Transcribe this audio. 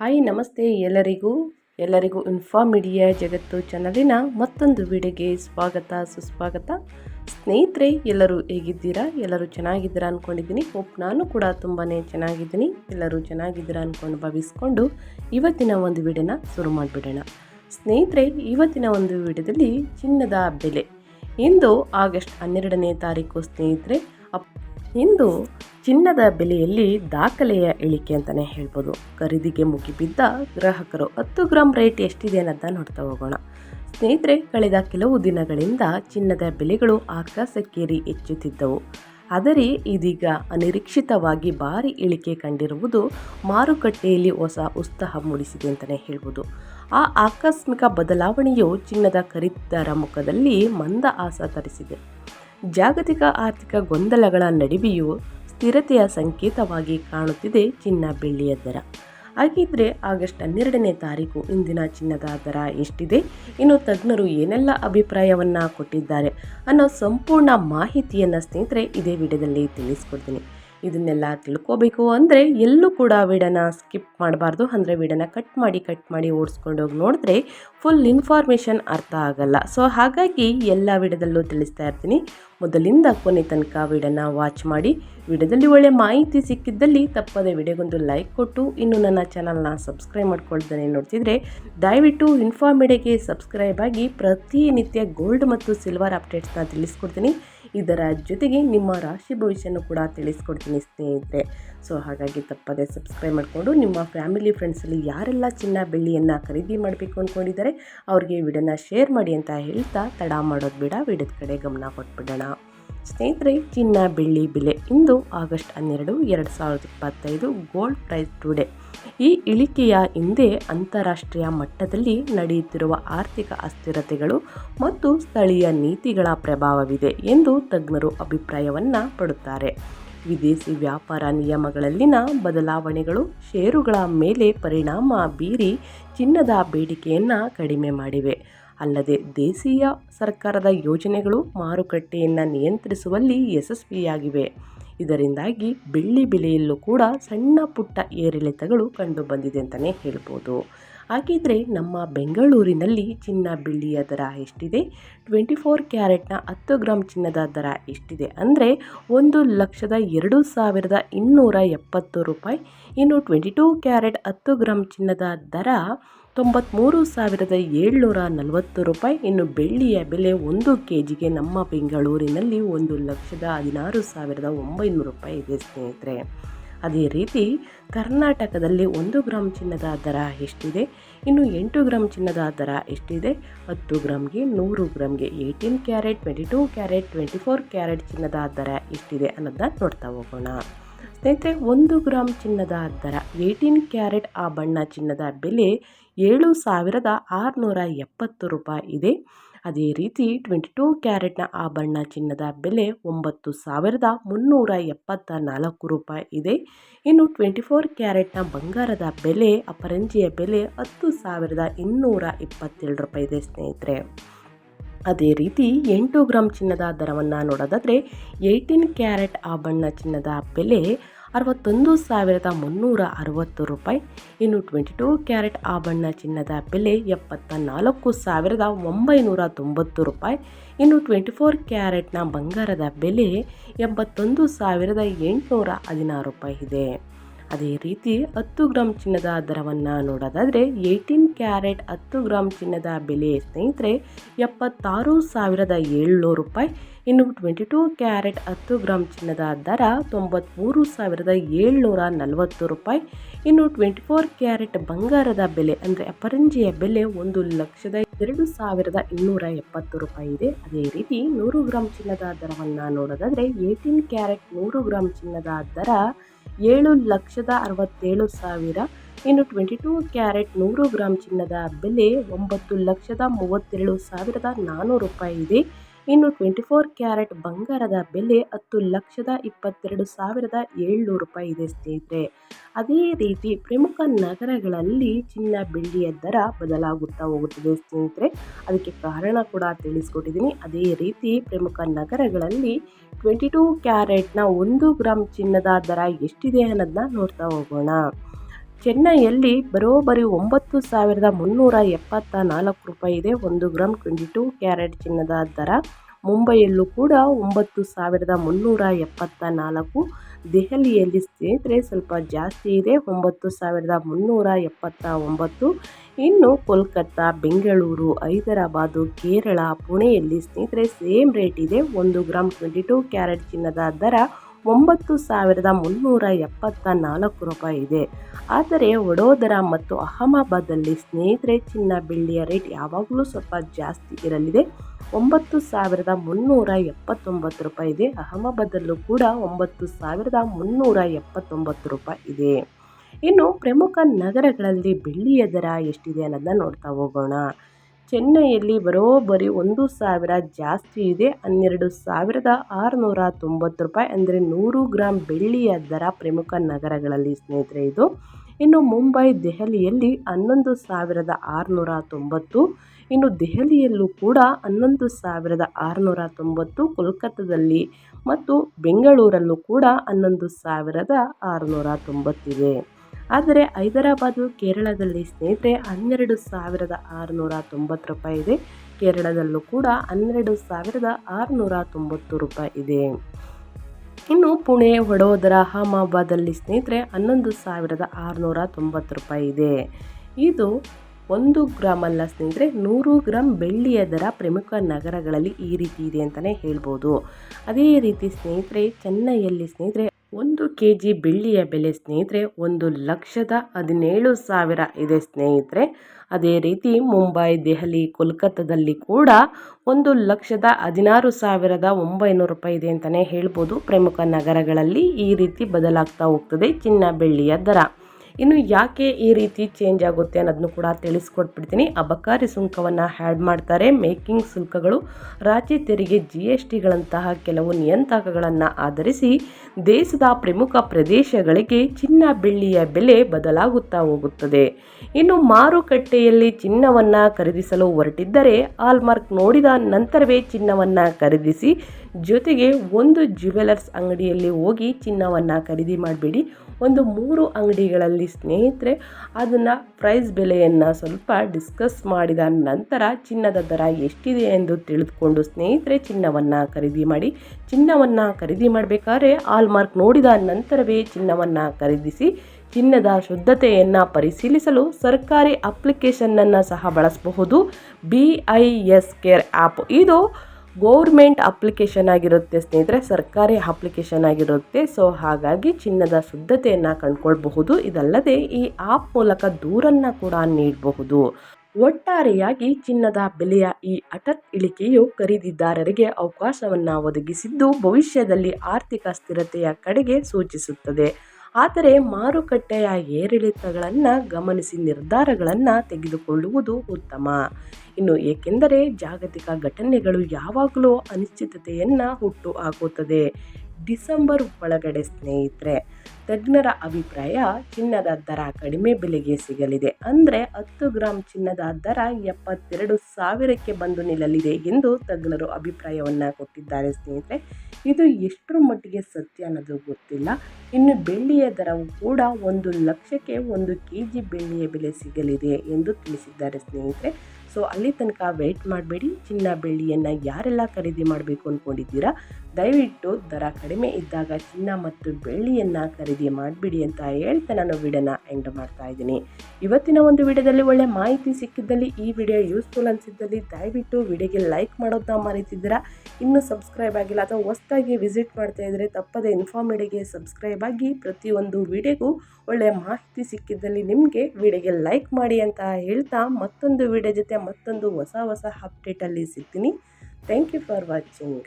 Hi, ನಮಸ್ತೆ ಎಲ್ಲರಿಗೂ. ಎಲ್ಲರಿಗೂ ಇನ್ಫಾ ಮೀಡಿಯಾ ಜಗತ್ತು ಚಾನಲಿನ ಮತ್ತೊಂದು ವಿಡಿಯೋಗೆ ಸ್ವಾಗತ, ಸುಸ್ವಾಗತ. ಸ್ನೇಹಿತರೆ, ಎಲ್ಲರೂ ಹೇಗಿದ್ದೀರಾ? ಎಲ್ಲರೂ ಚೆನ್ನಾಗಿದ್ದೀರಾ ಅಂದ್ಕೊಂಡಿದ್ದೀನಿ ಹೋಪ್ ನಾನು ಕೂಡ ತುಂಬಾ ಚೆನ್ನಾಗಿದ್ದೀನಿ. ಎಲ್ಲರೂ ಚೆನ್ನಾಗಿದ್ದೀರಾ ಅಂದ್ಕೊಂಡು ಭಾವಿಸ್ಕೊಂಡು ಇವತ್ತಿನ ಒಂದು ವಿಡಿಯೋನ ಶುರು ಮಾಡಿಬಿಡೋಣ. ಸ್ನೇಹಿತರೆ, ಇವತ್ತಿನ ಒಂದು ವಿಡಿಯೋದಲ್ಲಿ ಚಿನ್ನದ ಬೆಲೆ. ಇಂದು ಆಗಸ್ಟ್ ಹನ್ನೆರಡನೇ ತಾರೀಕು ಸ್ನೇಹಿತರೆ, ಅಪ್ ಇಂದು ಚಿನ್ನದ ಬೆಲೆಯಲ್ಲಿ ದಾಖಲೆಯ ಇಳಿಕೆ ಅಂತಲೇ ಹೇಳ್ಬೋದು. ಖರೀದಿಗೆ ಮುಗಿಬಿದ್ದ ಗ್ರಾಹಕರು ಹತ್ತು ಗ್ರಾಮ್ ರೇಟ್ ಎಷ್ಟಿದೆ ಅನ್ನೋದನ್ನ ನೋಡ್ತಾ ಹೋಗೋಣ. ಸ್ನೇಹಿತರೆ, ಕಳೆದ ಕೆಲವು ದಿನಗಳಿಂದ ಚಿನ್ನದ ಬೆಲೆಗಳು ಆಕಾಶಕ್ಕೇರಿ ಹೆಚ್ಚುತ್ತಿದ್ದವು. ಆದರೆ ಇದೀಗ ಅನಿರೀಕ್ಷಿತವಾಗಿ ಭಾರಿ ಇಳಿಕೆ ಕಂಡಿರುವುದು ಮಾರುಕಟ್ಟೆಯಲ್ಲಿ ಹೊಸ ಉತ್ಸಾಹ ಮೂಡಿಸಿದೆ ಅಂತಲೇ ಹೇಳ್ಬೋದು. ಆ ಆಕಸ್ಮಿಕ ಬದಲಾವಣೆಯು ಚಿನ್ನದ ಖರೀದಿದಾರ ಮುಖದಲ್ಲಿ ಮಂದ ಆಸ ತರಿಸಿದೆ. ಜಾಗತಿಕ ಆರ್ಥಿಕ ಗೊಂದಲಗಳ ನಡುವೆಯೂ ಸ್ಥಿರತೆಯ ಸಂಕೇತವಾಗಿ ಕಾಣುತ್ತಿದೆ ಚಿನ್ನ ಬೆಳ್ಳಿಯ ದರ. ಹಾಗಿದ್ರೆ ಆಗಸ್ಟ್ ಹನ್ನೆರಡನೇ ತಾರೀಕು ಇಂದಿನ ಚಿನ್ನದ ದರ ಎಷ್ಟಿದೆ? ಇನ್ನು ತಜ್ಞರು ಏನೆಲ್ಲ ಅಭಿಪ್ರಾಯವನ್ನು ಕೊಟ್ಟಿದ್ದಾರೆ ಅನ್ನೋ ಸಂಪೂರ್ಣ ಮಾಹಿತಿಯನ್ನು ಸ್ನೇಹಿತರೆ ಇದೇ ವಿಡಿಯೋದಲ್ಲಿ ತಿಳಿಸ್ಕೊಡ್ತೀನಿ. ಇದನ್ನೆಲ್ಲ ತಿಳ್ಕೋಬೇಕು ಅಂದರೆ ಎಲ್ಲೂ ಕೂಡ ವಿಡನ ಸ್ಕಿಪ್ ಮಾಡಬಾರ್ದು. ಅಂದರೆ ವಿಡನ ಕಟ್ ಮಾಡಿ ಕಟ್ ಮಾಡಿ ಓಡಿಸ್ಕೊಂಡೋಗಿ ನೋಡಿದ್ರೆ ಫುಲ್ ಇನ್ಫಾರ್ಮೇಷನ್ ಅರ್ಥ ಆಗಲ್ಲ. ಸೊ, ಹಾಗಾಗಿ ಎಲ್ಲ ವಿಡದಲ್ಲೂ ತಿಳಿಸ್ತಾ ಇರ್ತೀನಿ. ಮೊದಲಿಂದ ಕೊನೆ ತನಕ ವಿಡನ ವಾಚ್ ಮಾಡಿ. ವಿಡಿಯೋದಲ್ಲಿ ಒಳ್ಳೆ ಮಾಹಿತಿ ಸಿಕ್ಕಿದ್ದಲ್ಲಿ ತಪ್ಪದೆ ವಿಡಿಯೋಗೊಂದು ಲೈಕ್ ಕೊಟ್ಟು, ಇನ್ನು ನನ್ನ ಚಾನಲ್ನ ಸಬ್ಸ್ಕ್ರೈಬ್ ಮಾಡ್ಕೊಳ್ತಾನೆ ನೋಡ್ತಿದ್ರೆ ದಯವಿಟ್ಟು ಇನ್ಫಾರ್ಮಿಡೆಗೆ ಸಬ್ಸ್ಕ್ರೈಬ್ ಆಗಿ ಪ್ರತಿನಿತ್ಯ ಗೋಲ್ಡ್ ಮತ್ತು ಸಿಲ್ವರ್ ಅಪ್ಡೇಟ್ಸ್ನ ತಿಳಿಸ್ಕೊಡ್ತೀನಿ. ಇದರ ಜೊತೆಗೆ ನಿಮ್ಮ ರಾಶಿ ಭವಿಷ್ಯನೂ ಕೂಡ ತಿಳಿಸ್ಕೊಡ್ತೀನಿ ಸ್ನೇಹಿತರೆ. ಸೊ ಹಾಗಾಗಿ ತಪ್ಪದೆ ಸಬ್ಸ್ಕ್ರೈಬ್ ಮಾಡಿಕೊಂಡು ನಿಮ್ಮ ಫ್ಯಾಮಿಲಿ ಫ್ರೆಂಡ್ಸಲ್ಲಿ ಯಾರೆಲ್ಲ ಚಿನ್ನ ಬೆಳ್ಳಿಯನ್ನು ಖರೀದಿ ಮಾಡಬೇಕು ಅಂದ್ಕೊಂಡಿದ್ದಾರೆ ಅವ್ರಿಗೆ ವಿಡಿಯೋನ ಶೇರ್ ಮಾಡಿ ಅಂತ ಹೇಳ್ತಾ ತಡ ಮಾಡೋದು ಬಿಡ, ವಿಡಿಯೋದ ಕಡೆ ಗಮನ ಕೊಟ್ಬಿಡೋಣ. ಸ್ನೇಹಿತರೆ, ಚಿನ್ನ ಬೆಳ್ಳಿ ಬೆಲೆ ಇಂದು ಆಗಸ್ಟ್ ಹನ್ನೆರಡು, ಎರಡು ಸಾವಿರದ ಇಪ್ಪತ್ತೈದು ಗೋಲ್ಡ್ ಪ್ರೈಸ್ ಟುಡೇ ಈ ಇಳಿಕೆಯ ಹಿಂದೆ ಅಂತಾರಾಷ್ಟ್ರೀಯ ಮಟ್ಟದಲ್ಲಿ ನಡೆಯುತ್ತಿರುವ ಆರ್ಥಿಕ ಅಸ್ಥಿರತೆಗಳು ಮತ್ತು ಸ್ಥಳೀಯ ನೀತಿಗಳ ಪ್ರಭಾವವಿದೆ ಎಂದು ತಜ್ಞರು ಅಭಿಪ್ರಾಯವನ್ನು ಪಡುತ್ತಾರೆ. ವಿದೇಶಿ ವ್ಯಾಪಾರ ನಿಯಮಗಳಲ್ಲಿನ ಬದಲಾವಣೆಗಳು ಷೇರುಗಳ ಮೇಲೆ ಪರಿಣಾಮ ಬೀರಿ ಚಿನ್ನದ ಬೇಡಿಕೆಯನ್ನು ಕಡಿಮೆ ಮಾಡಿವೆ. ಅಲ್ಲದೆ ದೇಶೀಯ ಸರ್ಕಾರದ ಯೋಜನೆಗಳು ಮಾರುಕಟ್ಟೆಯನ್ನು ನಿಯಂತ್ರಿಸುವಲ್ಲಿ ಯಶಸ್ವಿಯಾಗಿವೆ. ಇದರಿಂದಾಗಿ ಬೆಳ್ಳಿ ಬೆಲೆಯಲ್ಲೂ ಕೂಡ ಸಣ್ಣ ಪುಟ್ಟ ಏರಿಳಿತಗಳು ಕಂಡು ಬಂದಿದೆ ಅಂತಲೇ ಹೇಳ್ಬೋದು. ಹಾಗಿದ್ರೆ ನಮ್ಮ ಬೆಂಗಳೂರಿನಲ್ಲಿ ಚಿನ್ನ ಬೆಳ್ಳಿಯ ದರ ಎಷ್ಟಿದೆ? ಟ್ವೆಂಟಿ ಫೋರ್ ಕ್ಯಾರೆಟ್ನ ಹತ್ತು ಗ್ರಾಮ್ ಚಿನ್ನದ ದರ ಎಷ್ಟಿದೆ ಅಂದರೆ ಒಂದು ಲಕ್ಷದ ಎರಡು ಸಾವಿರದ ಇನ್ನೂರ ಎಪ್ಪತ್ತು ರೂಪಾಯಿ. ಇನ್ನು ಟ್ವೆಂಟಿ ಟೂ ಕ್ಯಾರೆಟ್ ಹತ್ತು ಗ್ರಾಮ್ ಚಿನ್ನದ ದರ ತೊಂಬತ್ತ್ಮೂರು ಸಾವಿರದ ಏಳ್ನೂರ ನಲವತ್ತು ರೂಪಾಯಿ. ಇನ್ನು ಬೆಳ್ಳಿಯ ಬೆಲೆ ಒಂದು ಕೆ ಜಿಗೆ ನಮ್ಮ ಬೆಂಗಳೂರಿನಲ್ಲಿ ಒಂದು ಲಕ್ಷದ ಹದಿನಾರು ಸಾವಿರದ ಒಂಬೈನೂರು ರೂಪಾಯಿ ಇದೆ ಸ್ನೇಹಿತರೆ. ಅದೇ ರೀತಿ ಕರ್ನಾಟಕದಲ್ಲಿ ಒಂದು ಗ್ರಾಮ್ ಚಿನ್ನದ ದರ ಎಷ್ಟಿದೆ? ಇನ್ನು ಎಂಟು ಗ್ರಾಮ್ ಚಿನ್ನದ ದರ ಎಷ್ಟಿದೆ? ಹತ್ತು ಗ್ರಾಮ್ಗೆ ನೂರು ಗ್ರಾಮ್ಗೆ eighteen carat, twenty two carat, twenty four carat ಚಿನ್ನದ ದರ ಎಷ್ಟಿದೆ ಅನ್ನೋದನ್ನ ನೋಡ್ತಾ ಹೋಗೋಣ. ಸ್ನೇಹಿತರೆ, ಒಂದು ಗ್ರಾಮ್ ಚಿನ್ನದ ದರ ಏಯ್ಟೀನ್ ಕ್ಯಾರೆಟ್ ಆ ಬಣ್ಣ ಚಿನ್ನದ ಬೆಲೆ ಏಳು ಸಾವಿರದ ಆರುನೂರ ಎಪ್ಪತ್ತು ರೂಪಾಯಿ ಇದೆ. ಅದೇ ರೀತಿ ಟ್ವೆಂಟಿ ಟೂ ಕ್ಯಾರೆಟ್ನ ಆಭರಣ ಚಿನ್ನದ ಬೆಲೆ ಒಂಬತ್ತು ಸಾವಿರದ ಮುನ್ನೂರ ಎಪ್ಪತ್ತ ನಾಲ್ಕು ರೂಪಾಯಿ ಇದೆ. ಇನ್ನು ಟ್ವೆಂಟಿ ಫೋರ್ ಕ್ಯಾರೆಟ್ನ ಬಂಗಾರದ ಬೆಲೆ, ಅಪರಂಜಿಯ ಬೆಲೆ ಹತ್ತು ಸಾವಿರದ ಇನ್ನೂರ ಇಪ್ಪತ್ತೇಳು ರೂಪಾಯಿ ಇದೆ ಸ್ನೇಹಿತರೆ. ಅದೇ ರೀತಿ ಎಂಟು ಗ್ರಾಮ್ ಚಿನ್ನದ ದರವನ್ನು ನೋಡೋದಾದರೆ, ಏಯ್ಟೀನ್ ಕ್ಯಾರೆಟ್ ಆಭರಣ ಚಿನ್ನದ ಬೆಲೆ ಅರವತ್ತೊಂದು ಸಾವಿರದ ಮುನ್ನೂರ ಅರವತ್ತು ರೂಪಾಯಿ. ಇನ್ನು ಟ್ವೆಂಟಿ ಟೂ ಕ್ಯಾರೆಟ್ ಆಭರಣ ಚಿನ್ನದ ಬೆಲೆ ಎಪ್ಪತ್ತ ನಾಲ್ಕು ಸಾವಿರದ ಒಂಬೈನೂರ ತೊಂಬತ್ತು ರೂಪಾಯಿ. ಇನ್ನು ಟ್ವೆಂಟಿ ಫೋರ್ ಕ್ಯಾರೆಟ್ನ ಬಂಗಾರದ ಬೆಲೆ ಎಂಬತ್ತೊಂದು ಸಾವಿರದ ಎಂಟುನೂರ ಹದಿನಾರು ರೂಪಾಯಿ ಇದೆ. ಅದೇ ರೀತಿ ಹತ್ತು ಗ್ರಾಮ್ ಚಿನ್ನದ ದರವನ್ನು ನೋಡೋದಾದರೆ ಏಯ್ಟೀನ್ ಕ್ಯಾರೆಟ್ ಹತ್ತು ಗ್ರಾಮ್ ಚಿನ್ನದ ಬೆಲೆ ಸ್ನೇಹಿತರೆ ಎಪ್ಪತ್ತಾರು ಸಾವಿರದ ಏಳ್ನೂರು ರೂಪಾಯಿ. ಇನ್ನು ಟ್ವೆಂಟಿ ಟೂ ಕ್ಯಾರೆಟ್ ಹತ್ತು ಗ್ರಾಮ್ ಚಿನ್ನದ ದರ ತೊಂಬತ್ತ್ಮೂರು ಸಾವಿರದ ಏಳ್ನೂರ ನಲವತ್ತು ರೂಪಾಯಿ. ಇನ್ನು ಟ್ವೆಂಟಿ ಫೋರ್ ಕ್ಯಾರೆಟ್ ಬಂಗಾರದ ಬೆಲೆ ಅಂದರೆ ಅಪರಂಜಿಯ ಬೆಲೆ ಒಂದು ಲಕ್ಷದ ಎರಡು ಸಾವಿರದ ಇನ್ನೂರ ಎಪ್ಪತ್ತು ರೂಪಾಯಿ ಇದೆ. ಅದೇ ರೀತಿ ನೂರು ಗ್ರಾಮ್ ಚಿನ್ನದ ದರವನ್ನು ನೋಡೋದಾದರೆ ಏಯ್ಟೀನ್ ಕ್ಯಾರೆಟ್ ನೂರು ಗ್ರಾಮ್ ಚಿನ್ನದ ದರ ಏಳು ಲಕ್ಷದ ಅರವತ್ತೇಳು ಸಾವಿರ. ಇನ್ನು ಟ್ವೆಂಟಿ ಟೂ ಕ್ಯಾರೆಟ್ ನೂರು ಗ್ರಾಮ್ ಚಿನ್ನದ ಬೆಲೆ ಒಂಬತ್ತು ಲಕ್ಷದ ಮೂವತ್ತೆರಡು ಸಾವಿರದ ನಾನ್ನೂರು ರೂಪಾಯಿ ಇದೆ. ಇನ್ನು ಟ್ವೆಂಟಿ ಫೋರ್ ಕ್ಯಾರೆಟ್ ಬಂಗಾರದ ಬೆಲೆ ಹತ್ತು ಲಕ್ಷದ ಇಪ್ಪತ್ತೆರಡು ಸಾವಿರದ ಏಳ್ನೂರು ರೂಪಾಯಿ ಇದೆ ಸ್ನೇಹಿತರೆ. ಅದೇ ರೀತಿ ಪ್ರಮುಖ ನಗರಗಳಲ್ಲಿ ಚಿನ್ನ ಬೆಳ್ಳಿಯ ದರ ಬದಲಾಗುತ್ತಾ ಹೋಗುತ್ತದೆ ಸ್ನೇಹಿತರೆ. ಅದಕ್ಕೆ ಕಾರಣ ಕೂಡ ತಿಳಿಸ್ಕೊಟ್ಟಿದ್ದೀನಿ. ಅದೇ ರೀತಿ ಪ್ರಮುಖ ನಗರಗಳಲ್ಲಿ ಟ್ವೆಂಟಿ ಟೂ ಕ್ಯಾರೆಟ್ನ ಒಂದು ಗ್ರಾಮ್ ಚಿನ್ನದ ದರ ಎಷ್ಟಿದೆ ಅನ್ನೋದನ್ನ ನೋಡ್ತಾ ಹೋಗೋಣ. ಚೆನ್ನೈಯಲ್ಲಿ ಬರೋಬ್ಬರಿ ಒಂಬತ್ತು ಸಾವಿರದ ಮುನ್ನೂರ ಎಪ್ಪತ್ತ ನಾಲ್ಕು ರೂಪಾಯಿ ಇದೆ. ಒಂದು ಗ್ರಾಮ್ ಟ್ವೆಂಟಿ ಟೂ ಕ್ಯಾರೆಟ್ ಚಿನ್ನದ ದರ. ಮುಂಬೈಯಲ್ಲೂ ಕೂಡ ಒಂಬತ್ತು ಸಾವಿರದ ಮುನ್ನೂರ ಎಪ್ಪತ್ತ ನಾಲ್ಕು ದೆಹಲಿಯಲ್ಲಿ ಸ್ನೇಹಿತರೆ ಸ್ವಲ್ಪ ಜಾಸ್ತಿ ಇದೆ. ಒಂಬತ್ತು ಸಾವಿರದ ಮುನ್ನೂರ ಎಪ್ಪತ್ತ ಒಂಬತ್ತು ಇನ್ನು ಕೋಲ್ಕತ್ತಾ, ಬೆಂಗಳೂರು, ಹೈದರಾಬಾದ್, ಕೇರಳ, ಪುಣೆಯಲ್ಲಿ ಸ್ನೇಹಿತರೆ ಸೇಮ್ ರೇಟ್ ಇದೆ. ಒಂದು ಗ್ರಾಮ್ ಟ್ವೆಂಟಿ ಟೂ ಕ್ಯಾರೆಟ್ ಚಿನ್ನದ ದರ. ಒಂಬತ್ತು ಸಾವಿರದ ಮುನ್ನೂರ ಎಪ್ಪತ್ತ ನಾಲ್ಕು ರೂಪಾಯಿ ಇದೆ. ಆದರೆ ವಡೋದರ ಮತ್ತು ಅಹಮದಾಬಾದಲ್ಲಿ ಸ್ನೇಹಿತರೆ, ಚಿನ್ನ ಬೆಳ್ಳಿಯ ರೇಟ್ ಯಾವಾಗಲೂ ಸ್ವಲ್ಪ ಜಾಸ್ತಿ ಇರಲಿದೆ. ಒಂಬತ್ತು ಸಾವಿರದ ಮುನ್ನೂರ ಎಪ್ಪತ್ತೊಂಬತ್ತು ರೂಪಾಯಿ ಇದೆ. ಅಹಮದಾಬಾದಲ್ಲೂ ಕೂಡ ಒಂಬತ್ತು ಸಾವಿರದ ಮುನ್ನೂರ ಎಪ್ಪತ್ತೊಂಬತ್ತು ರೂಪಾಯಿ ಇದೆ. ಇನ್ನು ಪ್ರಮುಖ ನಗರಗಳಲ್ಲಿ ಬೆಳ್ಳಿಯ ದರ ಎಷ್ಟಿದೆ ಅನ್ನೋದನ್ನ ನೋಡ್ತಾ ಹೋಗೋಣ. ಚೆನ್ನೈಯಲ್ಲಿ ಬರೋಬ್ಬರಿ ಒಂದು ಸಾವಿರ ಜಾಸ್ತಿ ಇದೆ. ಹನ್ನೆರಡು ಸಾವಿರದ ಆರುನೂರ ತೊಂಬತ್ತು ರೂಪಾಯಿ ಅಂದರೆ ನೂರು ಗ್ರಾಮ್ ಬೆಳ್ಳಿಯ ದರ ಪ್ರಮುಖ ನಗರಗಳಲ್ಲಿ ಸ್ನೇಹಿತರೆ ಇದು. ಇನ್ನು ಮುಂಬೈ, ದೆಹಲಿಯಲ್ಲಿ ಹನ್ನೊಂದು ಸಾವಿರದ ಆರುನೂರ ತೊಂಬತ್ತು, ಇನ್ನು ದೆಹಲಿಯಲ್ಲೂ ಕೂಡ ಹನ್ನೊಂದು ಸಾವಿರದ ಆರುನೂರ ತೊಂಬತ್ತು, ಕೋಲ್ಕತ್ತಾದಲ್ಲಿ ಮತ್ತು ಬೆಂಗಳೂರಲ್ಲೂ ಕೂಡ ಹನ್ನೊಂದು ಸಾವಿರದ ಆರುನೂರ ತೊಂಬತ್ತಿದೆ ಆದರೆ ಹೈದರಾಬಾದು ಕೇರಳದಲ್ಲಿ ಸ್ನೇಹಿತರೆ ಹನ್ನೆರಡು ಸಾವಿರದ ಆರುನೂರ ತೊಂಬತ್ತು ರೂಪಾಯಿ ಇದೆ. ಕೇರಳದಲ್ಲೂ ಕೂಡ ಹನ್ನೆರಡು ಸಾವಿರದ ಆರುನೂರ ತೊಂಬತ್ತು ರೂಪಾಯಿ ಇದೆ. ಇನ್ನು ಪುಣೆ, ವಡೋದರ ಅಹಮಾಬಾದಲ್ಲಿ ಸ್ನೇಹಿತರೆ ಹನ್ನೊಂದು ಸಾವಿರದ ಆರುನೂರ ತೊಂಬತ್ತು ರೂಪಾಯಿ ಇದೆ. ಇದು ಒಂದು ಗ್ರಾಮ್ ಅಲ್ಲ ಸ್ನೇಹಿತರೆ, ನೂರು ಗ್ರಾಮ್ ಬೆಳ್ಳಿಯ ದರ ಪ್ರಮುಖ ನಗರಗಳಲ್ಲಿ ಈ ರೀತಿ ಇದೆ ಅಂತಲೇ ಹೇಳ್ಬೋದು. ಅದೇ ರೀತಿ ಸ್ನೇಹಿತರೆ, ಚೆನ್ನೈಯಲ್ಲಿ ಸ್ನೇಹಿತರೆ ಒಂದು ಕೆ ಜಿ ಬೆಳ್ಳಿಯ ಬೆಲೆ ಸ್ನೇಹಿತರೆ, ಒಂದು ಲಕ್ಷದ ಹದಿನೇಳು ಸಾವಿರ ಇದೆ ಸ್ನೇಹಿತರೆ. ಅದೇ ರೀತಿ ಮುಂಬೈ, ದೆಹಲಿ, ಕೋಲ್ಕತ್ತಾದಲ್ಲಿ ಕೂಡ ಒಂದು ಲಕ್ಷದ ಹದಿನಾರು ಸಾವಿರದ ಒಂಬೈನೂರು ರೂಪಾಯಿ ಇದೆ ಅಂತಲೇ ಹೇಳ್ಬೋದು. ಪ್ರಮುಖ ನಗರಗಳಲ್ಲಿ ಈ ರೀತಿ ಬದಲಾಗ್ತಾ ಹೋಗ್ತದೆ ಚಿನ್ನ ಬೆಳ್ಳಿಯ ದರ. ಇನ್ನು ಯಾಕೆ ಈ ರೀತಿ ಚೇಂಜ್ ಆಗುತ್ತೆ ಅನ್ನೋದನ್ನು ಕೂಡ ತಿಳಿಸ್ಕೊಟ್ಬಿಡ್ತೀನಿ. ಅಬಕಾರಿ ಸುಂಕವನ್ನು ಹ್ಯಾಡ್ ಮಾಡ್ತಾರೆ. ಮೇಕಿಂಗ್ ಶುಲ್ಕಗಳು ರಾಜ್ಯ ತೆರಿಗೆ ಜಿ ಎಸ್ ಟಿಗಳಂತಹ ಕೆಲವು ನಿಯಂತ್ರಕಗಳನ್ನು ಆಧರಿಸಿ ದೇಶದ ಪ್ರಮುಖ ಪ್ರದೇಶಗಳಿಗೆ ಚಿನ್ನ ಬೆಳ್ಳಿಯ ಬೆಲೆ ಬದಲಾಗುತ್ತಾ ಹೋಗುತ್ತದೆ. ಇನ್ನು ಮಾರುಕಟ್ಟೆಯಲ್ಲಿ ಚಿನ್ನವನ್ನು ಖರೀದಿಸಲು ಹೊರಟಿದ್ದರೆ ಆಲ್ಮಾರ್ಕ್ ನೋಡಿದ ನಂತರವೇ ಚಿನ್ನವನ್ನು ಖರೀದಿಸಿ ಜೊತೆಗೆ ಒಂದು ಜ್ಯುವೆಲರ್ಸ್ ಅಂಗಡಿಯಲ್ಲಿ ಹೋಗಿ ಚಿನ್ನವನ್ನು ಖರೀದಿ ಮಾಡಬೇಡಿ. ಒಂದು ಮೂರು ಅಂಗಡಿಗಳಲ್ಲಿ ಸ್ನೇಹಿತರೆ, ಅದನ್ನು ಪ್ರೈಸ್ ಬೆಲೆಯನ್ನು ಸ್ವಲ್ಪ ಡಿಸ್ಕಸ್ ಮಾಡಿದ ನಂತರ ಚಿನ್ನದ ದರ ಎಷ್ಟಿದೆ ಎಂದು ತಿಳಿದುಕೊಂಡು ಸ್ನೇಹಿತರೆ, ಚಿನ್ನವನ್ನು ಖರೀದಿ ಮಾಡಿ. ಚಿನ್ನವನ್ನು ಖರೀದಿ ಮಾಡಬೇಕಾದ್ರೆ ಆಲ್ಮಾರ್ಕ್ ನೋಡಿದ ನಂತರವೇ ಚಿನ್ನವನ್ನು ಖರೀದಿಸಿ, ಚಿನ್ನದ ಶುದ್ಧತೆಯನ್ನು ಪರಿಶೀಲಿಸಲು ಸರ್ಕಾರಿ ಅಪ್ಲಿಕೇಶನ್ನನ್ನು ಸಹ ಬಳಸಬಹುದು. B I S care app ಇದು ಗೌರ್ಮೆಂಟ್ ಅಪ್ಲಿಕೇಶನ್ ಆಗಿರುತ್ತೆ ಸ್ನೇಹಿತರೆ, ಸರ್ಕಾರಿ ಅಪ್ಲಿಕೇಶನ್ ಆಗಿರುತ್ತೆ. ಸೊ, ಹಾಗಾಗಿ ಚಿನ್ನದ ಶುದ್ಧತೆಯನ್ನು ಕಂಡುಕೊಳ್ಬಹುದು. ಇದಲ್ಲದೆ ಈ ಆ್ಯಪ್ ಮೂಲಕ ದೂರನ್ನು ಕೂಡ ನೀಡಬಹುದು. ಒಟ್ಟಾರೆಯಾಗಿ ಚಿನ್ನದ ಬೆಲೆಯ ಈ ಹಠಾತ್ ಇಳಿಕೆಯು ಖರೀದಿದಾರರಿಗೆ ಅವಕಾಶವನ್ನು ಒದಗಿಸಿದ್ದು ಭವಿಷ್ಯದಲ್ಲಿ ಆರ್ಥಿಕ ಸ್ಥಿರತೆಯ ಕಡೆಗೆ ಸೂಚಿಸುತ್ತದೆ. ಆದರೆ ಮಾರುಕಟ್ಟೆಯ ಏರಿಳಿತಗಳನ್ನು ಗಮನಿಸಿ ನಿರ್ಧಾರಗಳನ್ನು ತೆಗೆದುಕೊಳ್ಳುವುದು ಉತ್ತಮ. ಇನ್ನು ಏಕೆಂದರೆ ಜಾಗತಿಕ ಘಟನೆಗಳು ಯಾವಾಗಲೂ ಅನಿಶ್ಚಿತತೆಯನ್ನು ಹುಟ್ಟು ಹಾಕುತ್ತದೆ. ಡಿಸೆಂಬರ್ ಒಳಗಡೆ ಸ್ನೇಹಿತರೆ, ತಜ್ಞರ ಅಭಿಪ್ರಾಯ ಚಿನ್ನದ ದರ ಕಡಿಮೆ ಬೆಲೆಗೆ ಸಿಗಲಿದೆ. ಅಂದರೆ ಹತ್ತು ಗ್ರಾಮ್ ಚಿನ್ನದ ದರ ಎಪ್ಪತ್ತೆರಡು ಸಾವಿರಕ್ಕೆ ಬಂದು ನಿಲ್ಲಲಿದೆ ಎಂದು ತಜ್ಞರು ಅಭಿಪ್ರಾಯವನ್ನು ಕೊಟ್ಟಿದ್ದಾರೆ ಸ್ನೇಹಿತರೆ. ಇದು ಎಷ್ಟರ ಮಟ್ಟಿಗೆ ಸತ್ಯ ಅನ್ನೋದು ಗೊತ್ತಿಲ್ಲ. ಇನ್ನು ಬೆಳ್ಳಿಯ ದರವು ಕೂಡ ಒಂದು ಲಕ್ಷಕ್ಕೆ ಒಂದು ಕೆ ಜಿ ಬೆಳ್ಳಿಯ ಬೆಲೆ ಸಿಗಲಿದೆ ಎಂದು ತಿಳಿಸಿದ್ದಾರೆ ಸ್ನೇಹಿತರೆ. ಸೊ ಅಲ್ಲಿ ತನಕ ವೆಯ್ಟ್ ಮಾಡಬೇಡಿ. ಚಿನ್ನ ಬೆಳ್ಳಿಯನ್ನು ಯಾರೆಲ್ಲ ಖರೀದಿ ಮಾಡಬೇಕು ಅಂದ್ಕೊಂಡಿದ್ದೀರಾ ದಯವಿಟ್ಟು ದರ ಕಡಿಮೆ ಇದ್ದಾಗ ಚಿನ್ನ ಮತ್ತು ಬೆಳ್ಳಿಯನ್ನು ಖರೀದಿ ಮಾಡಿಬಿಡಿ ಅಂತ ಹೇಳ್ತಾ ನಾನು ವಿಡಿಯೋನ ಎಂಡ್ ಮಾಡ್ತಾ ಇದ್ದೀನಿ. ಇವತ್ತಿನ ಒಂದು ವಿಡಿಯೋದಲ್ಲಿ ಒಳ್ಳೆ ಮಾಹಿತಿ ಸಿಕ್ಕಿದ್ದಲ್ಲಿ ಈ ವಿಡಿಯೋ ಯೂಸ್ಫುಲ್ ಅನಿಸಿದ್ದಲ್ಲಿ ದಯವಿಟ್ಟು ವಿಡಿಯೋಗೆ ಲೈಕ್ ಮಾಡೋದನ್ನ ಮರೀತಿದ್ದೀರಾ? ಇನ್ನೂ ಸಬ್ಸ್ಕ್ರೈಬ್ ಆಗಿಲ್ಲ ಅಥವಾ ಹೊಸದಾಗಿ ವಿಸಿಟ್ ಮಾಡ್ತಾ ಇದ್ದರೆ ತಪ್ಪದೆ ಇನ್ಫಾರ್ಮಿಡಿಗೆ ಸಬ್ಸ್ಕ್ರೈಬ್ ಆಗಿ ಪ್ರತಿಯೊಂದು ವಿಡಿಯೋಗೂ ಒಳ್ಳೆಯ ಮಾಹಿತಿ ಸಿಕ್ಕಿದ್ದಲ್ಲಿ ನಿಮಗೆ ವಿಡಿಯೋಗೆ ಲೈಕ್ ಮಾಡಿ ಅಂತ ಹೇಳ್ತಾ ಮತ್ತೊಂದು ವಿಡಿಯೋ ಜೊತೆ ಮತ್ತೊಂದು ಹೊಸ ಹೊಸ ಅಪ್ಡೇಟಲ್ಲಿ ಸಿಗ್ತೀನಿ. Thank you for watching